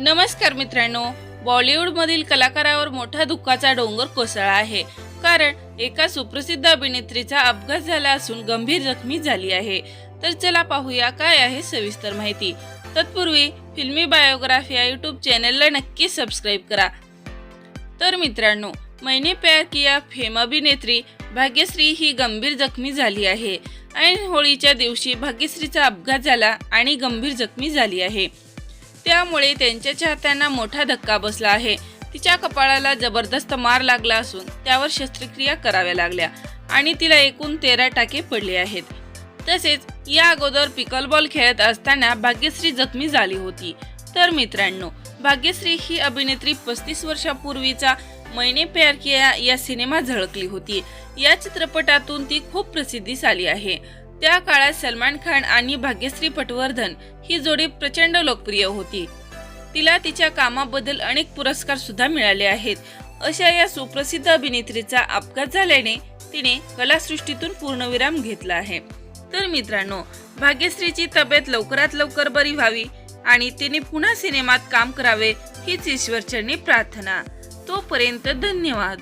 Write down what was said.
नमस्कार मित्रांनो बॉलिवूडमधील कलाकारावर मोठा दुःखाचा डोंगर कोसळला आहे. कारण एका सुप्रसिद्ध अभिनेत्रीचा अपघात झाला असून गंभीर जखमी झाली आहे. तर चला पाहूया काय आहे सविस्तर माहिती. तत्पूर्वी फिल्मी बायोग्राफी या यूट्यूब चॅनलला नक्की सबस्क्राईब करा. तर मित्रांनो मैने प्यार किया फेम अभिनेत्री भाग्यश्री ही गंभीर जखमी झाली आहे. ऐन होळीच्या दिवशी भाग्यश्रीचा अपघात झाला आणि गंभीर जखमी झाली आहे. त्यामुळे त्यांच्या चाहत्यांना मोठा धक्का बसला आहे. तिच्या कपाळाला जबरदस्त मार लागला असून त्यावर शस्त्रक्रिया कराव्या लागल्या आणि तिला एकूण तेरा टाके पडले आहेत. तसेच या अगोदर पिकलबॉल खेळत असताना भाग्यश्री जखमी झाली होती. तर मित्रांनो भाग्यश्री ही अभिनेत्री पस्तीस वर्षापूर्वीचा मैने प्यार किया या सिनेमा झळकली होती. या चित्रपटातून ती खूप प्रसिद्धीस आली आहे. त्या काळात सलमान खान आणि भाग्यश्री पटवर्धन ही जोडी प्रचंड लोकप्रिय होती. तिला तिच्या कामाबद्दल अनेक पुरस्कार सुद्धा मिळाले आहेत. अशा या सुप्रसिद्ध अभिनेत्रीचा अपघात झाल्याने तिने कलासृष्टीतून पूर्णविराम घेतला आहे. तर मित्रांनो भाग्यश्रीची तब्येत लवकरात लवकर बरी व्हावी आणि तिने पुन्हा सिनेमात काम करावे हीच ईश्वरचरणी प्रार्थना. तोपर्यंत धन्यवाद.